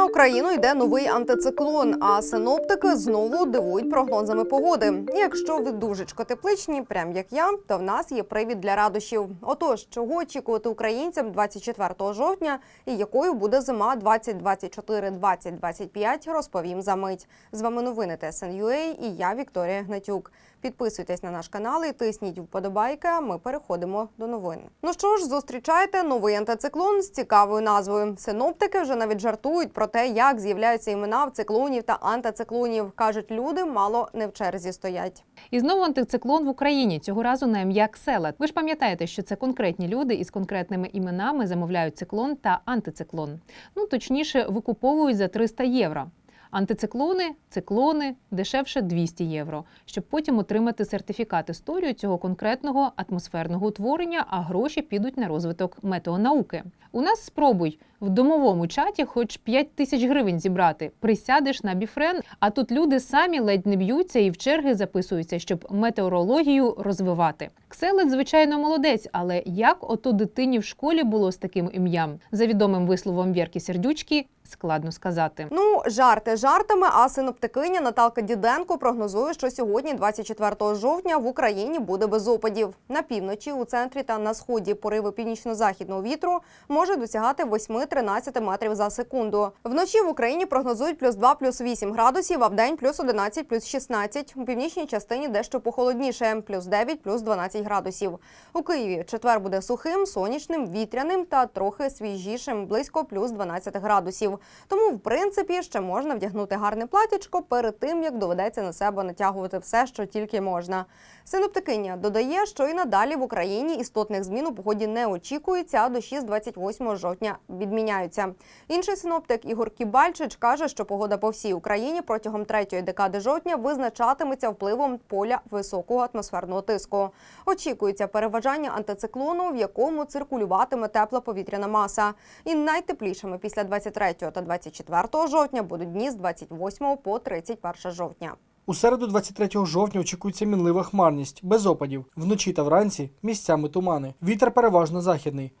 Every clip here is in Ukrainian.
На Україну йде новий антициклон, а синоптики знову дивують прогнозами погоди. Якщо ви дужечко тепличні, прям як я, то в нас є привід для радощів. Отож, чого очікувати українцям 24 жовтня і якою буде зима 2024-2025, розповім за мить. З вами новини ТСНЮА і я Вікторія Гнатюк. Підписуйтесь на наш канал і тисніть вподобайки. а Ми переходимо до новин. Ну що ж, зустрічайте новий антициклон з цікавою назвою. Синоптики вже навіть жартують про те, як з'являються імена в циклонів та антициклонів. кажуть, люди мало не в черзі стоять. І знову антициклон в Україні цього разу на ім'я Кселет. Ви ж пам'ятаєте, що це конкретні люди із конкретними іменами замовляють циклон та антициклон. Ну точніше, викуповують за 300 євро. Антициклони, циклони дешевше 200 євро, щоб потім отримати сертифікат історію цього конкретного атмосферного утворення, а гроші підуть на розвиток метеонауки. У нас спробуй в домовому чаті хоч 5 тисяч гривень зібрати. Присядеш на біфрен, а тут люди самі ледь не б'ються і в черги записуються, щоб метеорологію розвивати. Кселет, звичайно, молодець, але як ото дитині в школі було з таким ім'ям? За відомим висловом Вірки Сердючки, складно сказати. Ну, жарти жартами, а синоптикиня Наталка Діденко прогнозує, що сьогодні, 24 жовтня, в Україні буде без опадів. На півночі, у центрі та на сході пориви північно-західного вітру може досягати 8-13 метрів за секунду. Вночі в Україні прогнозують плюс 2, плюс 8 градусів, а в день плюс 11, плюс 16. У північній частині дещо похолодніше, плюс 9, плюс 12 градусів. У Києві четвер буде сухим, сонячним, вітряним та трохи свіжішим, близько плюс 12 градусів. Тому, в принципі, ще можна вдягнути гарне платічко перед тим, як доведеться на себе натягувати все, що тільки можна. Синоптикиня додає, що і надалі в Україні істотних змін у погоді не очікується, а дощі з 28 жовтня відміняються. Інший синоптик Ігор Кібальчич каже, що погода по всій Україні протягом третьої декади жовтня визначатиметься впливом поля високого атмосферного тиску. Очікується переважання антициклону, в якому циркулюватиме тепла повітряна маса. І найтеплішими після 23 та 24 жовтня будуть дні з 28 по 31 жовтня. У середу, 23 жовтня, очікується мінлива хмарність, без опадів. Вночі та вранці місцями тумани. Вітер переважно західний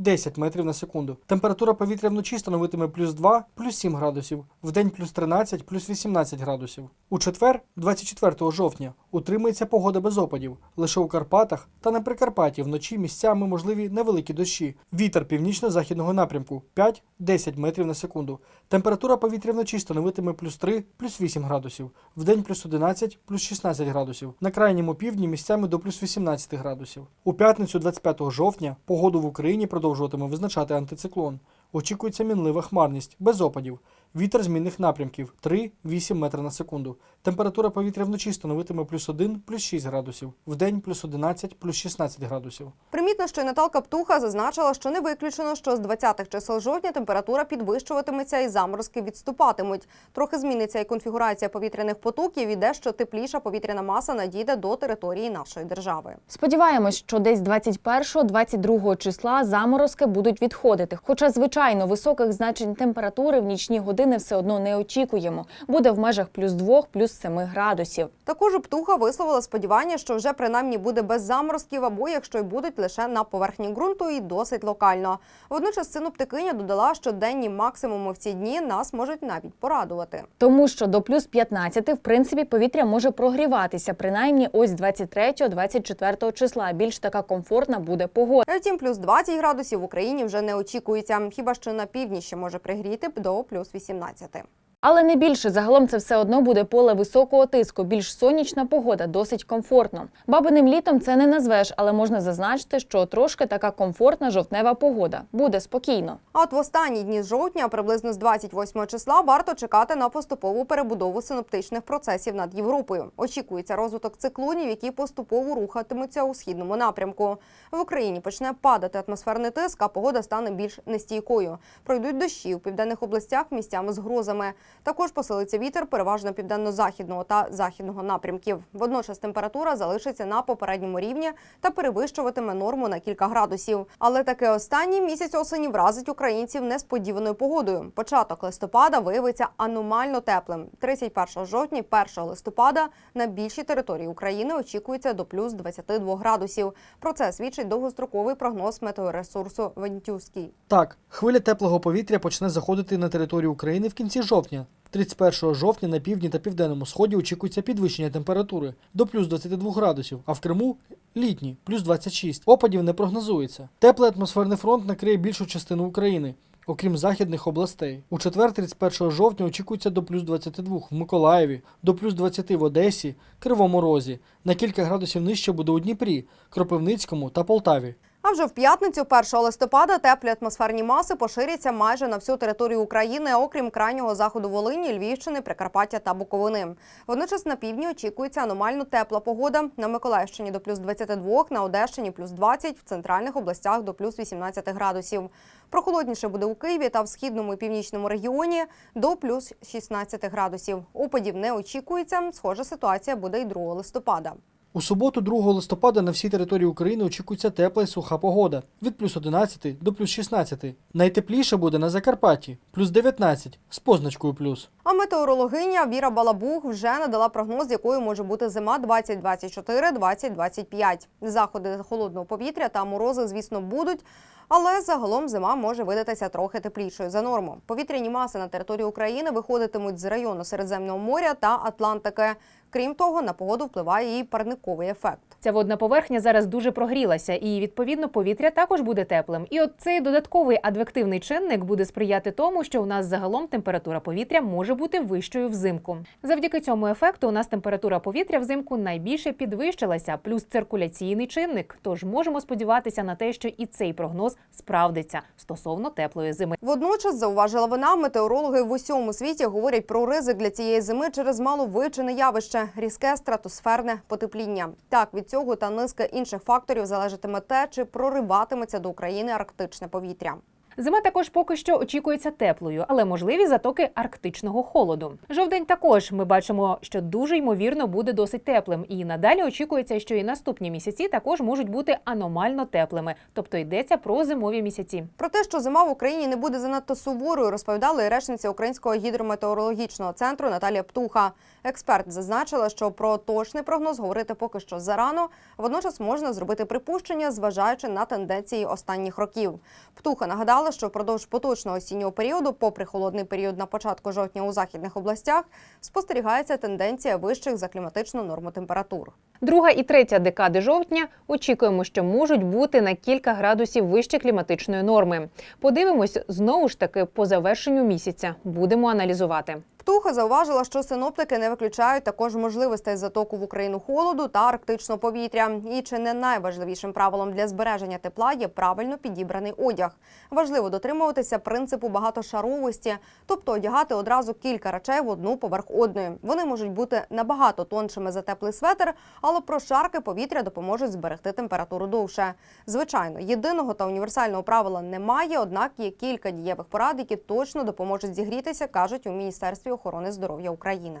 5-10 метрів на секунду. Температура повітря вночі становитиме плюс 2, плюс 7 градусів, вдень плюс 13, плюс 18 градусів. У четвер, 24 жовтня, утримується погода без опадів. Лише у Карпатах та на Прикарпатті вночі місцями можливі невеликі дощі. Вітер північно-західного напрямку 5-10 метрів на секунду. Температура повітря вночі становитиме плюс 3, плюс 8 градусів, вдень плюс 11, плюс 16 градусів. На крайньому півдні місцями до плюс 18 градусів. У п'ятницю, 25 жовтня, погоду в Україні продовжуватиме визначати антициклон. Очікується мінлива хмарність, без опадів. Вітер змінних напрямків 3-8 метрів на секунду. Температура повітря вночі становитиме плюс 1, плюс 6 градусів. Вдень плюс 11, плюс 16 градусів. Примітно, що й Наталка Птуха зазначила, що не виключено, що з 20-х чисел жовтня температура підвищуватиметься і заморозки відступатимуть. Трохи зміниться і конфігурація повітряних потоків і дещо тепліша повітряна маса надійде до території нашої держави. Сподіваємось, що десь 21-22 числа заморозки будуть відходити. Хоча, звичайно, високих значень температури в нічні години все одно не очікуємо. Буде в межах плюс 2, плюс 7 градусів. Також Птуха висловила сподівання, що вже принаймні буде без заморозків, або якщо й будуть лише на поверхні ґрунту і досить локально. Водночас синоптикиня додала, що денні максимуми в ці дні нас можуть навіть порадувати. Тому що до плюс 15, в принципі, повітря може прогріватися, принаймні ось 23-24 числа. Більш така комфортна буде погода. Втім, плюс 20 градусів в Україні вже не очікується. Хіба що на півдні ще може пригріти до плюс 18. 17. Але не більше загалом це все одно буде поле високого тиску. Більш сонячна погода, досить комфортно. Бабиним літом це не назвеш, але можна зазначити, що трошки така комфортна жовтнева погода. Буде спокійно. А от в останні дні жовтня, приблизно з 28 числа, варто чекати на поступову перебудову синоптичних процесів над Європою. Очікується розвиток циклонів, які поступово рухатимуться у східному напрямку. В Україні почне падати атмосферний тиск, а погода стане більш нестійкою. Пройдуть дощі у південних областях місцями з грозами. Також посилиться вітер переважно південно-західного та західного напрямків. Водночас температура залишиться на попередньому рівні та перевищуватиме норму на кілька градусів. Але таке останній місяць осені вразить українців несподіваною погодою. Початок листопада виявиться аномально теплим. 31 жовтня, і 1 листопада на більшій території України очікується до плюс 22 градусів. Про це свідчить довгостроковий прогноз метеоресурсу Вентюський. Так, хвиля теплого повітря почне заходити на територію України в кінці жовтня. 31 жовтня на півдні та південному сході очікується підвищення температури до плюс 22 градусів, а в Криму літні плюс 26. Опадів не прогнозується. Теплий атмосферний фронт накриє більшу частину України. Окрім західних областей, у четвер, 31 жовтня, очікується до плюс 22 в Миколаєві, до плюс 20 в Одесі, Кривому Розі. На кілька градусів нижче буде у Дніпрі, Кропивницькому та Полтаві. А вже в п'ятницю, 1 листопада, теплі атмосферні маси поширяться майже на всю територію України, окрім крайнього заходу Волині, Львівщини, Прикарпаття та Буковини. Водночас на півдні очікується аномально тепла погода. На Миколаївщині до плюс 22, на Одещині плюс 20, в центральних областях до плюс 18 градусів. Прохолодніше буде у Києві та в східному і північному регіоні до плюс 16 градусів. Опадів не очікується. Схожа ситуація буде й 2 листопада. У суботу, 2 листопада, на всій території України очікується тепла і суха погода від плюс 11 до плюс 16. Найтепліше буде на Закарпатті плюс 19 з позначкою плюс. А метеорологиня Віра Балабух вже надала прогноз, якою може бути зима 2024-2025. Заходи холодного повітря та морози, звісно, будуть. Але загалом зима може видатися трохи теплішою за норму. Повітряні маси на території України виходитимуть з району Середземного моря та Атлантики. Крім того, на погоду впливає і парниковий ефект. Ця водна поверхня зараз дуже прогрілася, і відповідно повітря також буде теплим. І от цей додатковий адвективний чинник буде сприяти тому, що у нас загалом температура повітря може бути вищою взимку. Завдяки цьому ефекту у нас температура повітря взимку найбільше підвищилася, плюс циркуляційний чинник. Тож можемо сподіватися на те, що і цей прогноз справдиться стосовно теплої зими. Водночас зауважила вона, метеорологи в усьому світі говорять про ризик для цієї зими через маловивчене явище різке стратосферне потепління. Так від цього та низка інших факторів залежатиме те, чи прориватиметься до України арктичне повітря. Зима також поки що очікується теплою, але можливі затоки арктичного холоду. Жовдень також ми бачимо, що дуже ймовірно буде досить теплим, і надалі очікується, що і наступні місяці також можуть бути аномально теплими, тобто йдеться про зимові місяці. Про те, що зима в Україні не буде занадто суворою, розповідала і речниця Українського гідрометеорологічного центру Наталія Птуха. Експерт зазначила, що про точний прогноз говорити поки що зарано. Водночас можна зробити припущення, зважаючи на тенденції останніх років. Птуха нагадала, що впродовж поточного осіннього періоду, попри холодний період на початку жовтня у західних областях, спостерігається тенденція вищих за кліматичну норму температур. Друга і третя декади жовтня очікуємо, що можуть бути на кілька градусів вище кліматичної норми. Подивимось знову ж таки по завершенню місяця. Будемо аналізувати. Птуха зауважила, що синоптики не виключають також можливостей затоку в Україну холоду та арктичного повітря. І чи не найважливішим правилом для збереження тепла є правильно підібраний одяг. Важливо дотримуватися принципу багатошаровості, тобто одягати одразу кілька речей в одну поверх одної. Вони можуть бути набагато тоншими за теплий светр, але прошарки повітря допоможуть зберегти температуру довше. Звичайно, єдиного та універсального правила немає, однак є кілька дієвих порад, які точно допоможуть зігрітися, кажуть у охорони здоров'я України.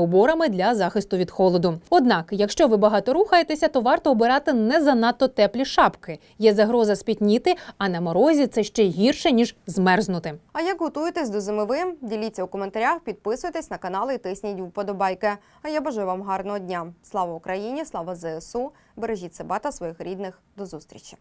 уборами для захисту від холоду. Однак, якщо ви багато рухаєтеся, то варто обирати не занадто теплі шапки. Є загроза спітніти, а на морозі це ще гірше ніж змерзнути. А як готуєтесь до зими ви? Діліться у коментарях, підписуйтесь на канал і тисніть вподобайки. А я бажаю вам гарного дня. Слава Україні! Слава ЗСУ! Бережіть себе та своїх рідних. До зустрічі!